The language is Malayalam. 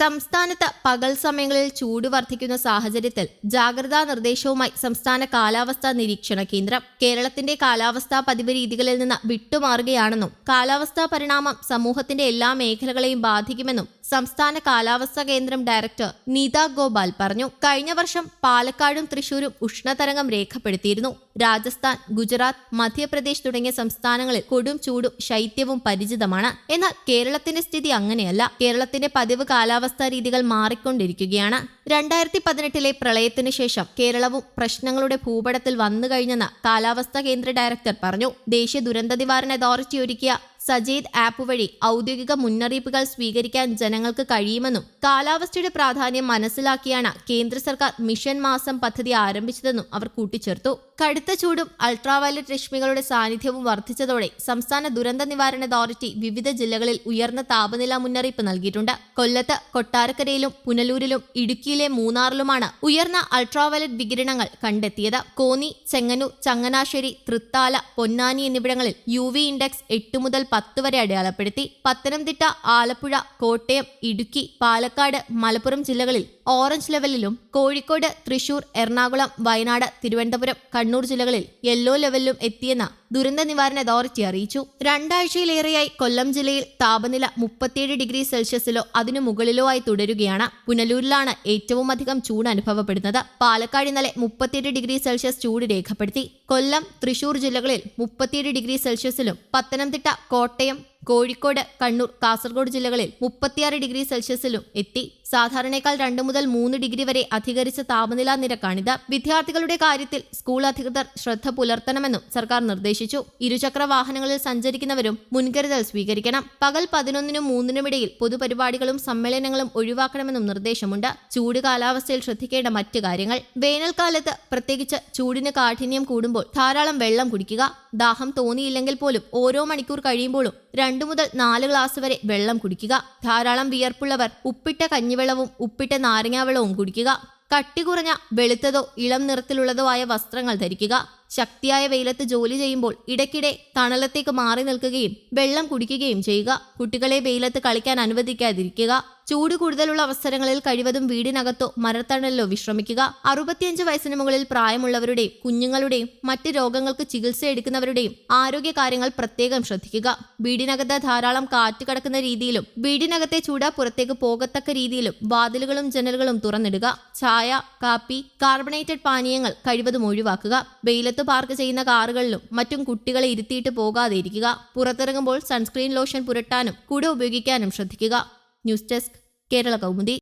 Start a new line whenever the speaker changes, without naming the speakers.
സംസ്ഥാനത്ത് പകൽ സമയങ്ങളിൽ ചൂട് വർദ്ധിക്കുന്ന സാഹചര്യത്തിൽ ജാഗ്രതാ നിർദ്ദേശവുമായി സംസ്ഥാന കാലാവസ്ഥാ നിരീക്ഷണ കേന്ദ്രം കേരളത്തിന്റെ കാലാവസ്ഥാ പതിവ് രീതികളിൽ നിന്ന് വിട്ടുമാറുകയാണെന്നും കാലാവസ്ഥാ പരിണാമം സമൂഹത്തിന്റെ എല്ലാ മേഖലകളെയും ബാധിക്കുമെന്നും സംസ്ഥാന കാലാവസ്ഥാ കേന്ദ്രം ഡയറക്ടർ നീത ഗോപാൽ പറഞ്ഞു. കഴിഞ്ഞ വർഷം പാലക്കാടും തൃശൂരും ഉഷ്ണതരംഗം രേഖപ്പെടുത്തിയിരുന്നു. രാജസ്ഥാൻ ഗുജറാത്ത് മധ്യപ്രദേശ് തുടങ്ങിയ സംസ്ഥാനങ്ങളിൽ കൊടും ചൂടും ശൈത്യവും പരിചിതമാണ്. എന്നാൽ കേരളത്തിന്റെ സ്ഥിതി അങ്ങനെയല്ല. കേരളത്തിന്റെ പതിവ് കാലാവസ്ഥാ രീതികൾ മാറിക്കൊണ്ടിരിക്കുകയാണ്. രണ്ടായിരത്തി പതിനെട്ടിലെ പ്രളയത്തിനു ശേഷം കേരളവും പ്രശ്നങ്ങളുടെ ഭൂപടത്തിൽ വന്നു കഴിഞ്ഞെന്ന് കാലാവസ്ഥാ കേന്ദ്ര ഡയറക്ടർ പറഞ്ഞു. ദേശീയ ദുരന്ത നിവാരണ അതോറിറ്റി ഒരുക്കിയ സജീദ് ആപ്പ് വഴി ഔദ്യോഗിക മുന്നറിയിപ്പുകൾ സ്വീകരിക്കാൻ ജനങ്ങൾക്ക് കഴിയുമെന്നും കാലാവസ്ഥയുടെ പ്രാധാന്യം മനസ്സിലാക്കിയാണ് കേന്ദ്ര സർക്കാർ മിഷൻ മാസം പദ്ധതി ആരംഭിച്ചതെന്നും അവർ കൂട്ടിച്ചേർത്തു. കടുത്ത ചൂടും അൾട്രാവയലറ്റ് രശ്മികളുടെ സാന്നിധ്യവും വർദ്ധിച്ചതോടെ സംസ്ഥാന ദുരന്ത നിവാരണ അതോറിറ്റി വിവിധ ജില്ലകളിൽ ഉയർന്ന താപനില മുന്നറിയിപ്പ് നൽകിയിട്ടുണ്ട്. കൊല്ലത്ത് കൊട്ടാരക്കരയിലും പുനലൂരിലും ഇടുക്കിയിലെ മൂന്നാറിലുമാണ് ഉയർന്ന അൾട്രാവയലറ്റ് വികിരണങ്ങൾ കണ്ടെത്തിയത്. കോന്നി ചെങ്ങന്നൂർ ചങ്ങനാശ്ശേരി തൃത്താല പൊന്നാനി എന്നിവിടങ്ങളിൽ യു ഇൻഡെക്സ് എട്ട് മുതൽ പത്ത് വരെ അടയാളപ്പെടുത്തി. പത്തനംതിട്ട ആലപ്പുഴ കോട്ടയം ഇടുക്കി പാലക്കാട് മലപ്പുറം ജില്ലകളിൽ ഓറഞ്ച് ലെവലിലും കോഴിക്കോട് തൃശൂർ എറണാകുളം വയനാട് തിരുവനന്തപുരം കണ്ണൂർ ജില്ലകളിൽ യെല്ലോ ലെവലിലും എത്തിയെന്ന് ദുരന്ത നിവാരണ അതോറിറ്റി അറിയിച്ചു. രണ്ടാഴ്ചയിലേറെയായി കൊല്ലം ജില്ലയിൽ താപനില മുപ്പത്തിയേഴ് ഡിഗ്രി സെൽഷ്യസിലോ അതിനു മുകളിലോ ആയി തുടരുകയാണ്. പുനലൂരിലാണ് ഏറ്റവും അധികം ചൂട് അനുഭവപ്പെടുന്നത്. പാലക്കാട് ഇന്നലെ മുപ്പത്തിയെട്ട് ഡിഗ്രി സെൽഷ്യസ് ചൂട് രേഖപ്പെടുത്തി. കൊല്ലം തൃശൂർ ജില്ലകളിൽ മുപ്പത്തിയേഴ് ഡിഗ്രി സെൽഷ്യസിലും പത്തനംതിട്ട കോട്ടയം കോഴിക്കോട് കണ്ണൂർ കാസർഗോഡ് ജില്ലകളിൽ മുപ്പത്തിയാറ് ഡിഗ്രി സെൽഷ്യസിലും എത്തി. സാധാരണയേക്കാൾ രണ്ട് മുതൽ മൂന്ന് ഡിഗ്രി വരെ അധികരിച്ച താപനില നിരക്കാണിത്. വിദ്യാർത്ഥികളുടെ കാര്യത്തിൽ സ്കൂൾ അധികൃതർ ശ്രദ്ധ പുലർത്തണമെന്നും സർക്കാർ നിർദ്ദേശിച്ചു. ഇരുചക്ര വാഹനങ്ങളിൽ സഞ്ചരിക്കുന്നവരും മുൻകരുതൽ സ്വീകരിക്കണം. പകൽ പതിനൊന്നിനും മൂന്നിനുമിടയിൽ പൊതുപരിപാടികളും സമ്മേളനങ്ങളും ഒഴിവാക്കണമെന്നും നിർദ്ദേശമുണ്ട്. ചൂട് കാലാവസ്ഥയിൽ ശ്രദ്ധിക്കേണ്ട മറ്റു കാര്യങ്ങൾ. വേനൽക്കാലത്ത് പ്രത്യേകിച്ച് ചൂടിന് കാഠിന്യം കൂടുമ്പോൾ ധാരാളം വെള്ളം കുടിക്കുക. ദാഹം തോന്നിയില്ലെങ്കിൽ പോലും ഓരോ മണിക്കൂർ കഴിയുമ്പോഴും രണ്ടു മുതൽ നാല് ഗ്ലാസ് വരെ വെള്ളം കുടിക്കുക. ധാരാളം വിയർപ്പുള്ളവർ ഉപ്പിട്ട കഞ്ഞിവെള്ളവും ഉപ്പിട്ട നാരങ്ങാവെള്ളവും കുടിക്കുക. കട്ടി കുറഞ്ഞ വെളുത്തതോ ഇളം നിറത്തിലുള്ളതോ ആയ വസ്ത്രങ്ങൾ ധരിക്കുക. ശക്തിയായ വെയിലത്ത് ജോലി ചെയ്യുമ്പോൾ ഇടയ്ക്കിടെ തണലത്തേക്ക് മാറി നിൽക്കുകയും വെള്ളം കുടിക്കുകയും ചെയ്യുക. കുട്ടികളെ വെയിലത്ത് കളിക്കാൻ അനുവദിക്കാതിരിക്കുക. ചൂട് കൂടുതലുള്ള അവസരങ്ങളിൽ കഴിവതും വീടിനകത്തോ മരത്തണലിലോ വിശ്രമിക്കുക. അറുപത്തിയഞ്ച് വയസ്സിന് മുകളിൽ പ്രായമുള്ളവരുടെയും കുഞ്ഞുങ്ങളുടെയും മറ്റ് രോഗങ്ങൾക്ക് ചികിത്സ എടുക്കുന്നവരുടെയും ആരോഗ്യ കാര്യങ്ങൾ പ്രത്യേകം ശ്രദ്ധിക്കുക. വീടിനകത്ത് ധാരാളം കാറ്റ് കടക്കുന്ന രീതിയിലും വീടിനകത്തെ ചൂട് പുറത്തേക്ക് പോകത്തക്ക രീതിയിലും വാതിലുകളും ജനലുകളും തുറന്നിടുക. ചായ കാപ്പി കാർബണേറ്റഡ് പാനീയങ്ങൾ കഴിവതും ഒഴിവാക്കുക. വെയിലത്ത് പാർക്ക് ചെയ്യുന്ന കാറുകളിലും മറ്റും കുട്ടികളെ ഇരുത്തിയിട്ട് പോകാതെ ഇരിക്കുക പുറത്തിറങ്ങുമ്പോൾ സൺസ്ക്രീൻ ലോഷൻ പുരട്ടാനും കുട ഉപയോഗിക്കാനും ശ്രദ്ധിക്കുക. News desk Kerala Kaumudi.